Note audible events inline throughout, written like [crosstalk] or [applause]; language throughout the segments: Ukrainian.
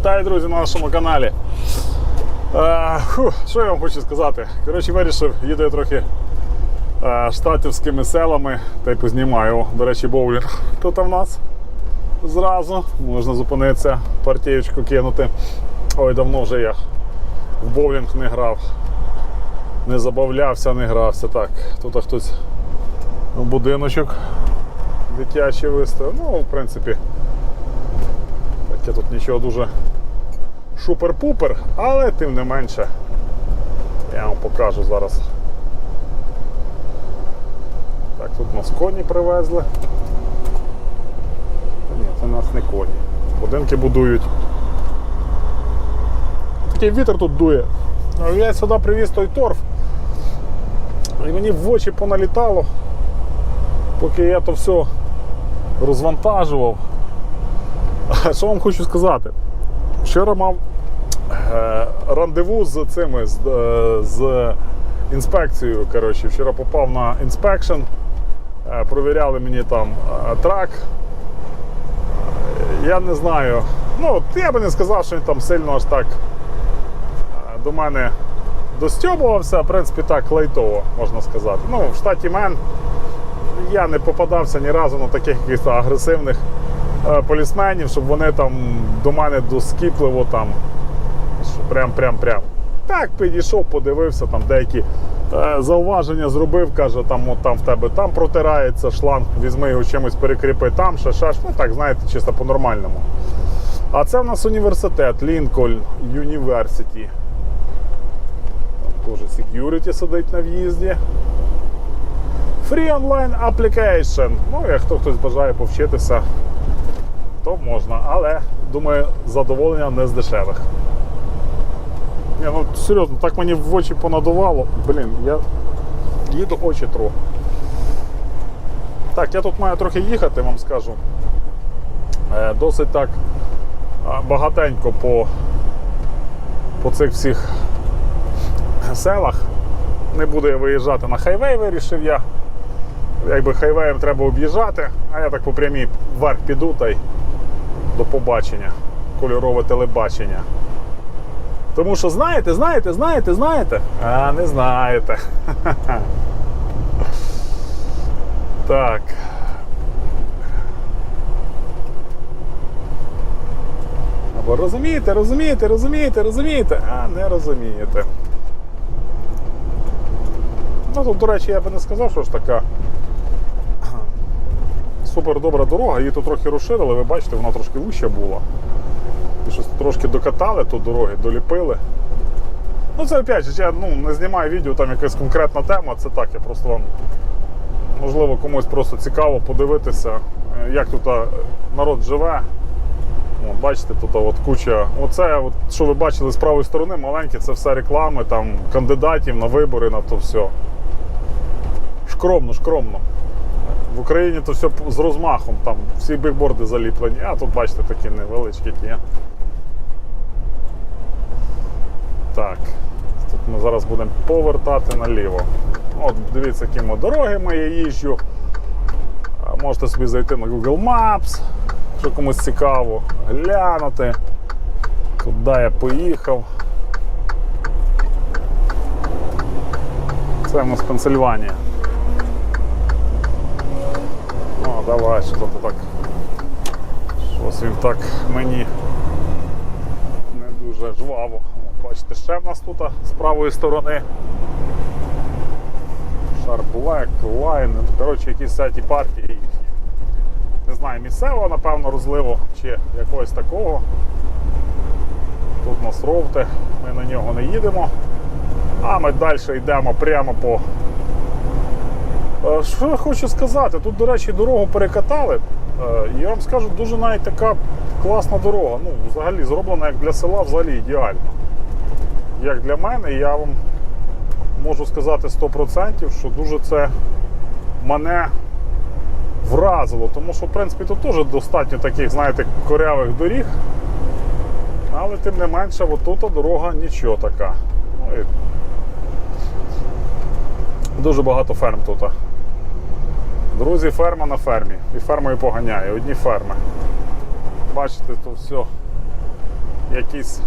Вітаю, друзі, на нашому каналі. Е, фу, що я вам хочу сказати? Коротше, вирішив, їду я трохи е, штатівськими селами та й познімаю. До речі, боулінг тут в нас зразу. Можна зупинитися, партієчку кинути. Ой, давно вже я в боулінг не грав. Не забавлявся, не грався. Так, тут хтось будиночок дитячий виставив. Ну, в принципі, таке тут нічого дуже шупер-пупер, але тим не менше. Я вам покажу зараз. Так, тут нас коні привезли. Ні, це нас не коні. Будинки будують. Такий вітер тут дує. Я сюди привіз той торф. І мені в очі поналітало, поки я то все розвантажував. А Що вам хочу сказати? Вчора мав рандеву з цими з, е, з інспекцією. Коротше, вчора попав на інспекшн, е, провіряли мені там е, трак. Е, Я не знаю. Ну, я би не сказав, що він там сильно аж так е, до мене достьобувався, в принципі, так лайтово, можна сказати. Ну, в штаті Мен я не попадався ні разу на таких якихось агресивних е, полісменів, щоб вони там до мене доскіпливо там. Що Прям, прям, прям. Так, підійшов, подивився, там деякі е, зауваження зробив, каже, там, от, там в тебе там протирається шланг, візьми його чимось перекріпи там, ще, ще, ну так, знаєте, чисто по-нормальному. А це в нас університет, Лінкольн Юніверситі. Там теж security сидить на в'їзді. Free online application. Ну, як хто хтось бажає повчитися, то можна. Але, думаю, задоволення не з дешевих. Ні, ну серйозно, так мені в очі понадувало. Блін, я їду очі тру. Так, я тут маю трохи їхати, вам скажу. Е, Досить так багатенько по, по цих всіх селах. Не буду я виїжджати на хайвей, вирішив я. Якби хайвеєм треба об'їжджати, а я так по прямій вверх піду та й до побачення. Кольорове телебачення. Тому що знаєте, знаєте, знаєте, знаєте. А не знаєте. [laughs] Так. Або розумієте, розумієте, розумієте, розумієте, а не розумієте. Ну тут, до речі, я би не сказав, що ж така [clears throat] супер добра дорога, її тут трохи розширили, ви бачите, вона трошки вища була. Щось трошки докатали ту дороги, доліпили. Ну це опять же, я ну, не знімаю відео, там якась конкретна тема, це так, я просто вам можливо комусь просто цікаво подивитися, е, як тут е, народ живе. От, бачите, тут от куча. Оце, от, що ви бачили з правої сторони, маленьке, це все реклами там, кандидатів на вибори, на то все. Шкромно, шкромно. В Україні то все з розмахом, там всі бігборди заліплені, а тут бачите такі невеличкі ті. Так, тут ми зараз будемо повертати наліво. От дивіться, якими дорогами я їжджу. Можете собі зайти на Google Maps, якщо комусь цікаво, глянути, куди я поїхав. Це у нас Пенсильванія. О, давай, що то так. Щось він так мені не дуже жваво. Бачите, ще в нас тут з правої сторони. Sharp Line, ну, коротше, якісь сайті партії. Не знаю, місцевого, напевно, розливу чи якогось такого. Тут у нас ровте, ми на нього не їдемо. А ми далі йдемо прямо по Е, Що я хочу сказати? Тут, до речі, дорогу перекатали. Е, Я вам скажу, дуже навіть така класна дорога. Ну, взагалі зроблена як для села, взагалі ідеально. Як для мене, я вам можу сказати 100%, що дуже це мене вразило. Тому що, в принципі, тут теж достатньо таких, знаєте, корявих доріг. Але тим не менше, отут дорога нічого така. Ну, і Дуже багато ферм тут. Друзі, ферма на фермі. І фермою поганяє, одні ферми. Бачите, тут все якісь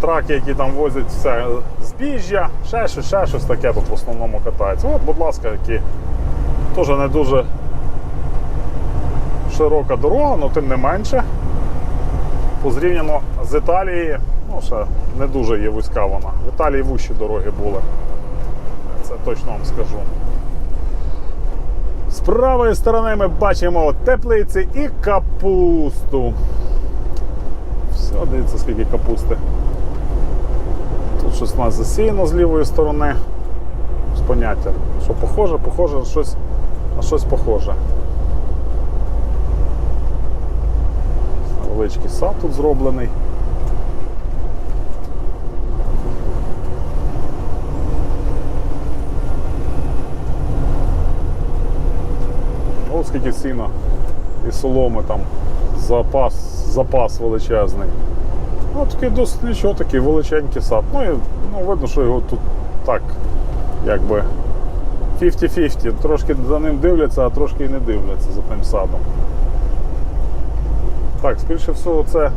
траки, які там возять все збіжжя, ще щось, ще щось таке тут в основному катається. От, будь ласка, які теж не дуже широка дорога, але тим не менше. Порівняно з Італії, ну ще не дуже є вузька вона. В Італії вущі дороги були. Це точно вам скажу. З правої сторони ми бачимо теплиці і капусту. Все, дивіться, скільки капусти. Тут щось у нас засіяно з лівої сторони. З поняття. Що похоже, похоже на щось, на щось похоже. Невеличкий сад тут зроблений. Ось скільки сіна і соломи там, запас, запас величезний. Ну, такий досить нічого, такий величенький сад. Ну, і, ну, видно, що його тут так, якби 50-50. Трошки за ним дивляться, а трошки і не дивляться за тим садом. Так, скоріше всього, це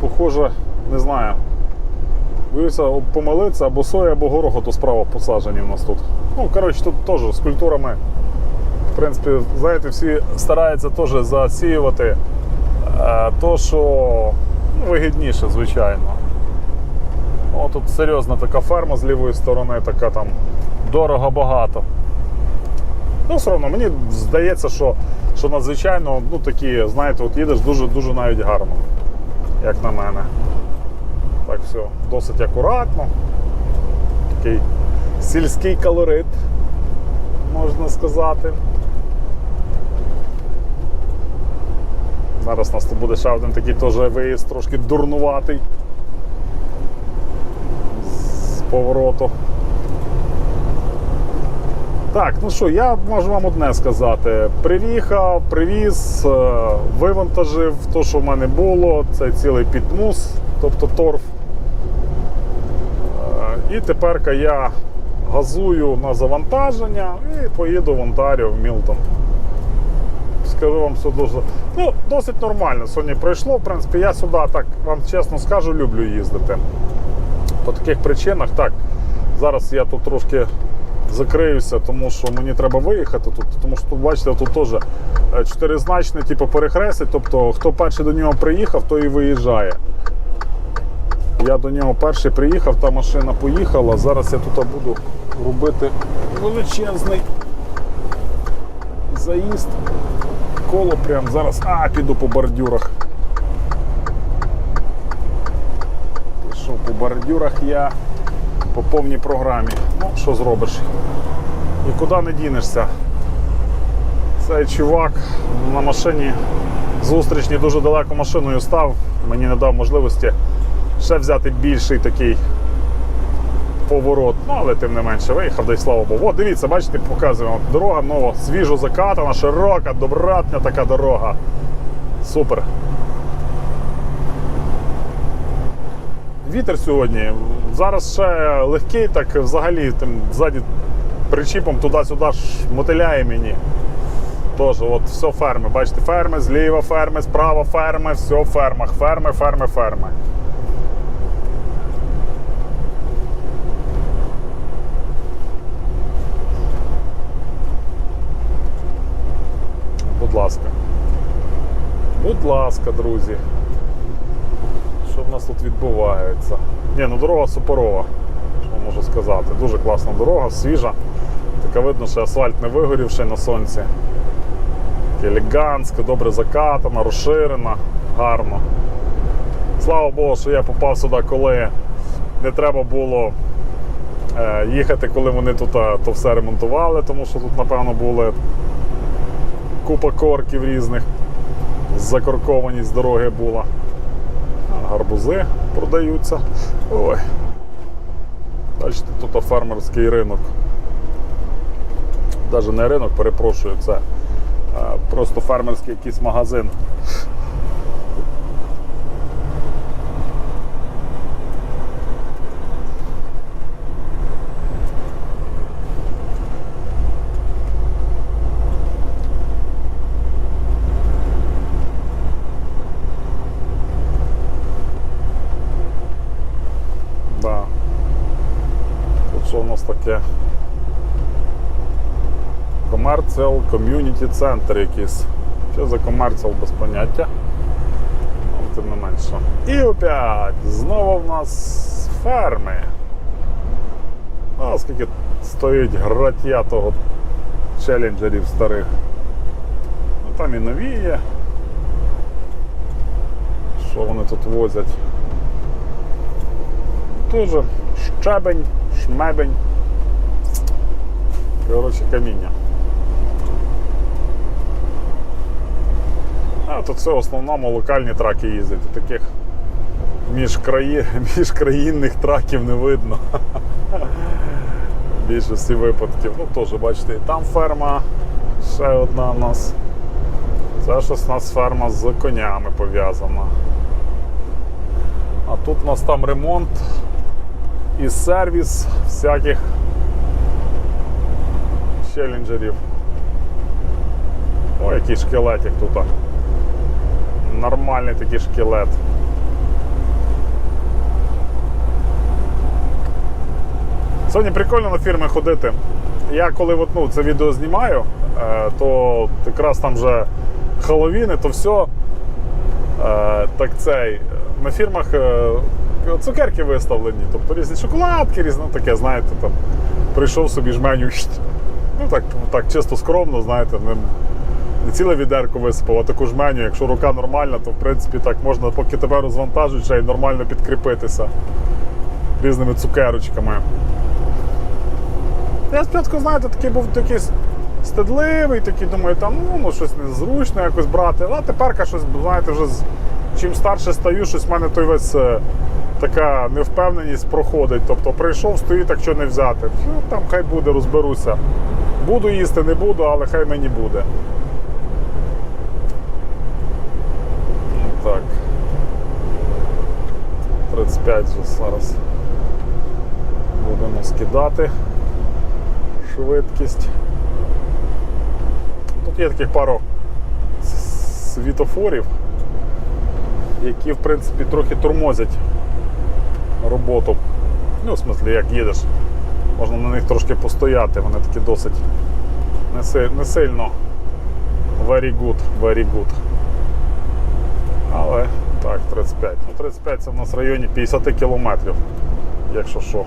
похоже, не знаю. Боюся помилитися або соя, або горохоту справа посаджені в нас тут. Ну, коротше, тут теж з культурами. В принципі, знаєте, всі стараються теж засіювати то, що ну, вигідніше, звичайно. О, тут серйозна така ферма з лівої сторони, така там дорого багато. Ну, все одно, мені здається, що, що надзвичайно, ну такі, знаєте, от їдеш дуже-дуже навіть гарно, як на мене. Так все, досить акуратно. Такий сільський колорит, можна сказати. Зараз у нас тут буде ще один такий теж виїзд, трошки дурнуватий з повороту. Так, ну що, я можу вам одне сказати. Приїхав, привіз, е, вивантажив те, що в мене було, це цілий підмус, тобто торф. Е, І тепер я газую на завантаження і поїду в Онтаріо, в Мілтон. Скажу вам все дуже. Ну, досить нормально. Сьогодні пройшло. В принципі, я сюди так вам чесно скажу, люблю їздити. По таких причинах. Так, зараз я тут трошки закриюся, тому що мені треба виїхати тут. Тому що тут, бачите, тут теж е, чотиризначне, типу, перехрестить. Тобто, хто перший до нього приїхав, той і виїжджає. Я до нього перший приїхав, та машина поїхала. Зараз я тут буду робити величезний заїзд. Коло прям зараз. А, піду по бордюрах. Пішов по бордюрах я по повній програмі. Ну, що зробиш? Нікуди не дінешся. Цей чувак на машині зустрічній дуже далеко машиною став, мені не дав можливості ще взяти більший такий поворот. Ну, але тим не менше, виїхав, дай слава Богу. О, дивіться, бачите, показуємо. Дорога нова, свіжо закатана, широка, добратня така дорога. Супер. Вітер сьогодні. Зараз ще легкий, так взагалі тим ззаді причіпом туди-сюди ж мотиляє мені. Тож, от все ферми. Бачите, ферми, зліва ферми, справа ферми, все в фермах. Ферми, ферми, ферми. Будь ласка. Будь ласка, друзі. Що в нас тут відбувається? Ні, ну дорога суперова, що можу сказати. Дуже класна дорога, свіжа. Така видно, що асфальт не вигорівший на сонці. Елегантська, добре закатана, розширена, гарно. Слава Богу, що я попав сюди, коли не треба було е, їхати, коли вони тут е, то все ремонтували, тому що тут, напевно, були купа корків різних. Закоркованість дороги була. Гарбузи продаються. Ой. Бачите, тут фермерський ринок. Навіть не ринок, перепрошую, це е, просто фермерський якийсь магазин. Commercial Community Center якийсь. Що за комерціал без поняття? Але тим не менше. І опять знову в нас ферми. А скільки стоїть гратя того челенджерів старих. Ну, там і нові є. Що вони тут возять? Тоже щебень, шмебень. Коротше, каміння. А тут все в основному локальні траки їздять. Таких міжкраї... [laughs] міжкраїнних траків не видно. [laughs] В більшості випадків. Ну теж бачите, і там ферма ще одна у нас. Це щось у нас ферма з конями пов'язана. А тут у нас там ремонт і сервіс всяких челленджерів. О, який шкелетик тут. Нормальний такий шкелет. Сьогодні прикольно на фірми ходити. Я коли от, ну, це відео знімаю, е, то якраз там вже Хеллоуіни, то все. Е, так цей. На фірмах е, цукерки виставлені, тобто різні шоколадки, різне таке, знаєте, там прийшов собі жменю. Ну так, так чисто скромно, знаєте, не ціле відерко висипав, а таку жменю. Якщо рука нормальна, то в принципі так можна, поки тебе розвантажують, ще й нормально підкріпитися різними цукерочками. Я спочатку, знаєте, такий був такий стидливий, такий, думаю, там ну, ну щось незручно якось брати. А тепер щось, знаєте, вже чим старше стаю, щось в мене той весь е, така невпевненість проходить. Тобто прийшов, стою, так що не взяти. Ну, там хай буде, розберуся. Буду їсти, не буду, але хай мені буде. Ну, Так. 35 вже зараз. Будемо скидати швидкість. Тут є таких пару світофорів, які в принципі трохи тормозять роботу. Ну, в смислі, як їдеш, можна на них трошки постояти, вони такі досить не, си- не сильно very good, very good. Але так, 35. Ну, 35 це в нас в районі 50 кілометрів, якщо що.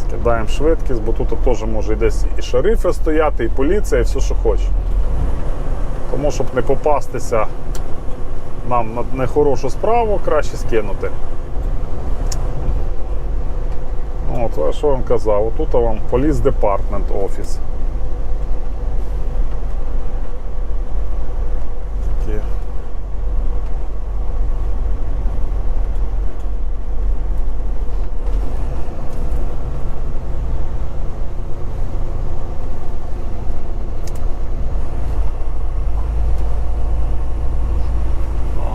Скидаємо швидкість, бо тут теж може і десь і шерифи стояти, і поліція, і все, що хоче. Тому, щоб не попастися нам на нехорошу справу, краще скинути. От, а що я вам казав? Отут вам Police Department офіс. Такі.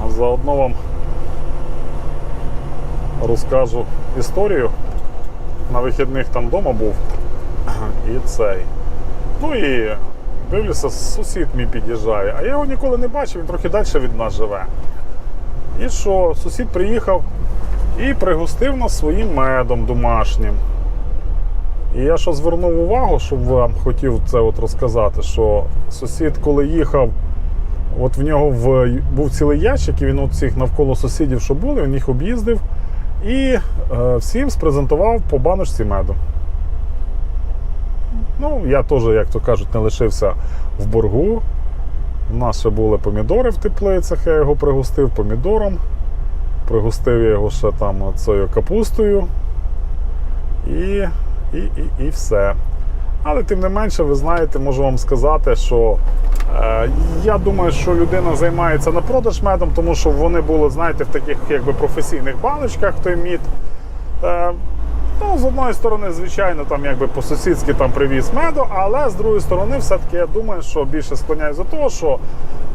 А Заодно вам розкажу історію. На вихідних там вдома був. І цей. Ну і дивлюся, сусід мій під'їжджає. А я його ніколи не бачив, він трохи далі від нас живе. І що, сусід приїхав і пригостив нас своїм медом домашнім. І я що звернув увагу, щоб вам хотів це от розказати, що сусід, коли їхав, от в нього в, був цілий ящик, і він от цих навколо сусідів, що були, він їх об'їздив і е, всім спрезентував по баночці меду. Ну, я теж, як то кажуть, не лишився в боргу. У нас ще були помідори в теплицях, я його пригостив помідором. Пригостив я його ще там цією капустою. І, і, і, і все. Але тим не менше, ви знаєте, можу вам сказати, що я думаю, що людина займається на продаж медом, тому що вони були, знаєте, в таких якби професійних баночках той мід. Е, ну, з одної сторони, звичайно, там якби по-сусідськи там привіз меду, але з другої сторони, все-таки я думаю, що більше склоняюсь до того, що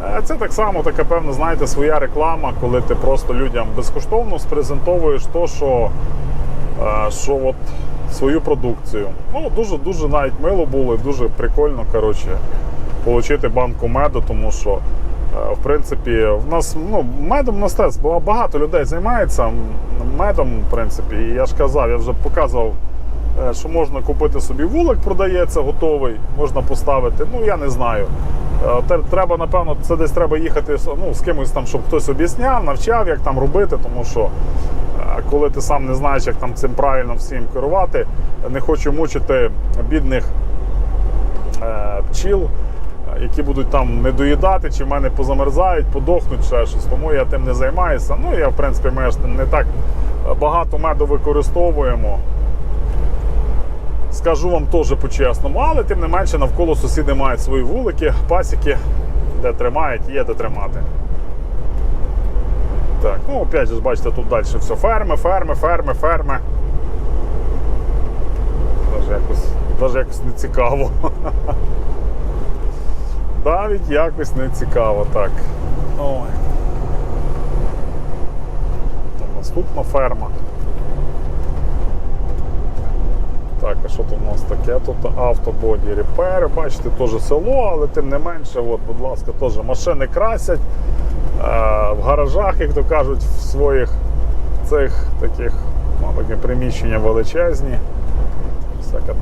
е, це так само така певна, знаєте, своя реклама, коли ти просто людям безкоштовно спрезентовуєш то, що, е, що от свою продукцію. Ну, дуже дуже навіть мило було, і дуже прикольно, коротше, отримати банку меду, тому що. е, В принципі, в нас ну, медом на стес багато людей займається медом, в принципі. І я ж казав, я вже показував е, що можна купити собі вулик, продається готовий, можна поставити. Ну я не знаю. Е, Треба, напевно, це десь треба їхати ну, з кимось там, щоб хтось об'ясняв, навчав, як там робити, тому що коли ти сам не знаєш, як там цим правильно всім керувати, не хочу мучити бідних пчіл, які будуть там не доїдати, чи в мене позамерзають, подохнуть ще щось. Тому я тим не займаюся. Ну, я, в принципі, ми ж не так багато меду використовуємо. Скажу вам теж по-чесному, але тим не менше навколо сусіди мають свої вулики, пасіки, де тримають, є де тримати. Так, ну опять же, бачите, тут далі все ферми, ферми, ферми, ферми. Даже якось, даже якось не цікаво. [laughs] Навіть якось не цікаво, так. Ой. Там наступна ферма. Так, а що тут у нас таке? Тут автободі репер, бачите, теж село, але тим не менше, от, будь ласка, теж машини красять е, в гаражах, як то кажуть, в своїх цих таких мабуть, приміщення величезні.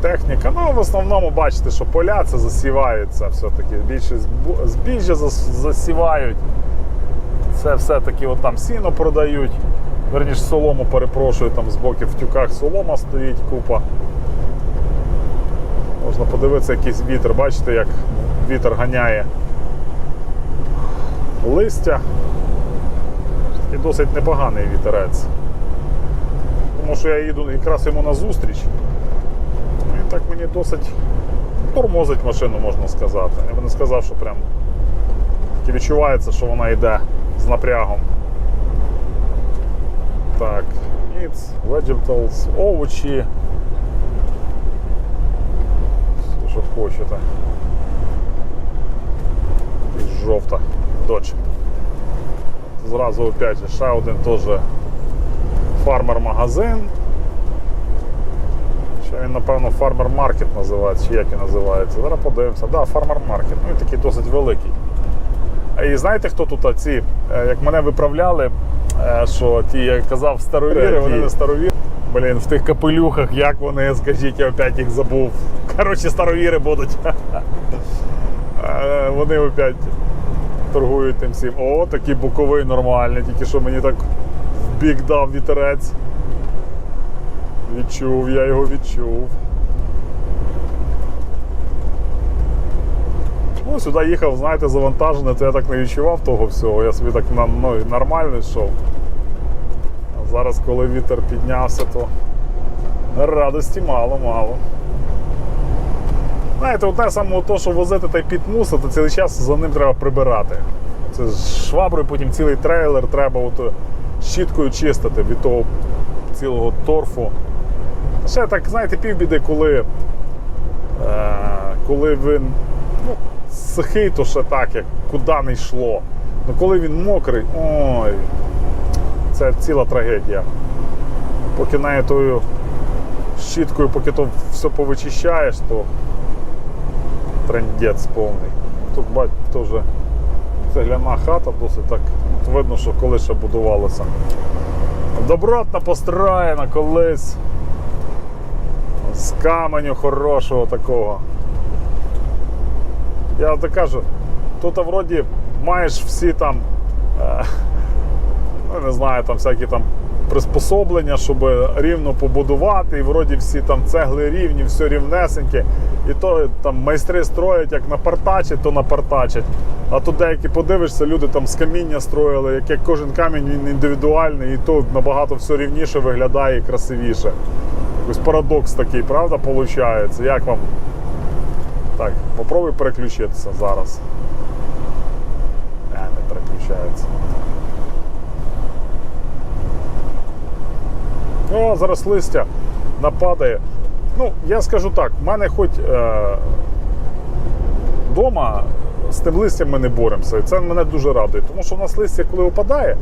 Техніка. Ну, в основному бачите, що поля це засіваються все-таки. Більше збіжжя засівають. Це все-таки от там сіно продають. Верніше солому перепрошую, там з боків в тюках солома стоїть купа. Можна подивитися якийсь вітер, бачите, як вітер ганяє листя. Такий досить непоганий вітерець. Тому що я їду якраз йому на зустріч. Він так мені досить тормозить машину, можна сказати. Я би не сказав, що прям відчувається, що вона йде з напрягом. Так, meats, vegetables, овочі. Все, що хочете. І жовта доч. Зразу опять ще один теж фармер-магазин. Ще він, напевно, фармер маркет називається, чи як він називається. Зараз подивимося. Так, да, фармер маркет. Ну, він такий досить великий. І знаєте, хто тут ці, е, як мене виправляли, е, що ті, я казав, старовіри, вони не старовіри. Блін, в тих капелюхах, як вони, скажіть, я опять їх забув. Коротше, старовіри будуть. [laughs] Е, Вони опять торгують тим всім. О, такий боковий нормальний, тільки що мені так в бік дав вітерець. Відчув, я його відчув. Ну, сюди їхав, знаєте, завантажений, то я так не відчував того всього. Я собі так ну, нормально йшов. А зараз, коли вітер піднявся, то радості мало-мало. Знаєте, одне саме то, що возити та й підмуса, то цілий час за ним треба прибирати. Це з шваброю потім цілий трейлер треба от щіткою чистити від того цілого торфу. Ще так, знаєте, півбіди, коли, е, коли він ну, сухий, то ще так, як куди не йшло. Ну коли він мокрий, ой, це ціла трагедія. Поки навіть тою щіткою, поки то все повичищаєш, то трендець повний. Тут бать теж цегляна хата, досить так от видно, що коли ще будувалося. Добротно построєна колись. Каменю хорошого такого. Я так кажу, тут вроді маєш всі там, е, ну не знаю, там всякі там приспособлення, щоб рівно побудувати, і вроді всі там цегли рівні, все рівнесеньке. І то там майстри строять, як напартачать, то напартачать. А тут деякі подивишся, люди там з каміння строїли, як кожен камінь він індивідуальний, і то набагато все рівніше виглядає і красивіше. Якийсь парадокс такий, правда, виходить? Як вам? Так, попробуй переключитися зараз. Не, не переключається. О, зараз листя нападає. Ну, я скажу так, в мене хоч е, вдома з тим листям ми не боремося. І це мене дуже радує. Тому що в нас листя, коли опадає,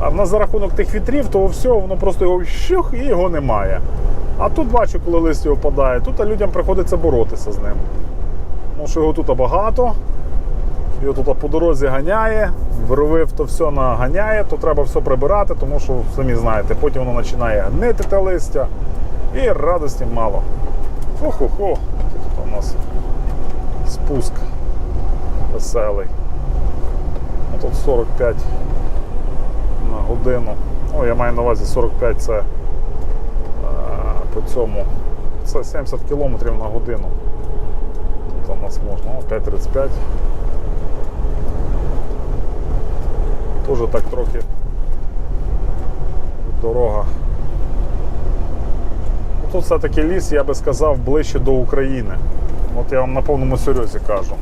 а в нас за рахунок тих вітрів, то все, воно просто його щух і його немає. А тут бачу, коли листя опадає, тут людям приходиться боротися з ним. Тому що його тут багато, його тут по дорозі ганяє, вировив то все наганяє, то треба все прибирати, тому що, самі знаєте, потім воно починає гнити те листя. І радості мало. Хо-хо-хо. Тут у нас спуск веселий. Ну, Тут 45 на годину. Ну, я маю на увазі 45 це цьому. Це 70 км на годину. Тут у нас можна. О, 5.35. Тоже так трохи дорога. Ну, Тут все-таки ліс, я би сказав, ближче до України. От я вам на повному серйозі кажу.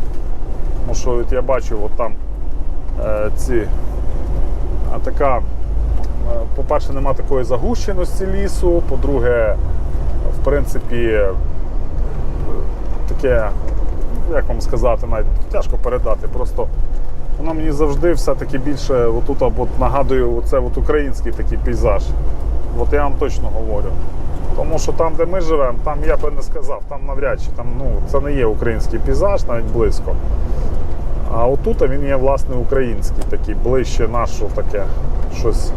Тому що от я бачив от там е, ці. А така, е, по-перше, нема такої загущеності лісу, по-друге, принципі, е, таке, як вам сказати, навіть тяжко передати. Просто воно мені завжди все-таки більше отут от нагадує оце от український такий пейзаж. От я вам точно говорю. Тому що там, де ми живемо, там я би не сказав, там навряд чи там, ну, це не є український пейзаж, навіть близько. А отут він є власне український, такий ближче нашого таке щось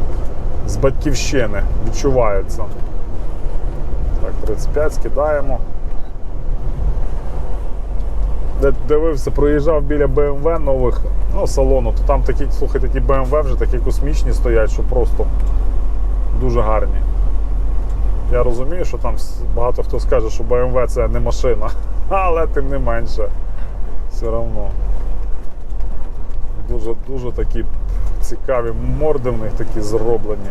з батьківщини відчувається. Так, 35 скидаємо. Дивився, проїжджав біля BMW нових ну, салону, то там такі, слухайте, ті BMW вже такі космічні стоять, що просто дуже гарні. Я розумію, що там багато хто скаже, що BMW це не машина, [laughs] але тим не менше, все одно. Дуже дуже такі цікаві морди в них такі зроблені.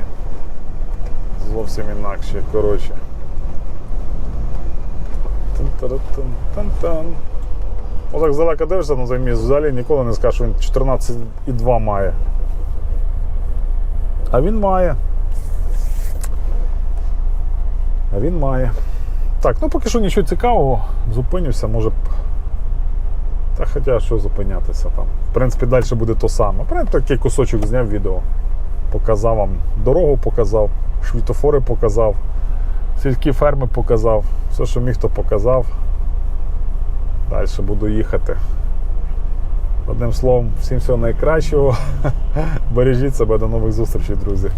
Зовсім інакші, коротше. Отак здалека дивишся на той міст, взагалі ніколи не скажеш, що він 14,2 має. А він має. А він має. Так, ну поки що нічого цікавого. Зупинюся, може. б- Та хоча що зупинятися там. В принципі, далі буде то саме. В такий кусочок зняв відео. Показав вам дорогу показав, світофори показав, сільські ферми показав, все, що міг, то показав. Далі буду їхати. Одним словом, всім всього найкращого. [laughs] Бережіть себе, до нових зустрічей, друзі.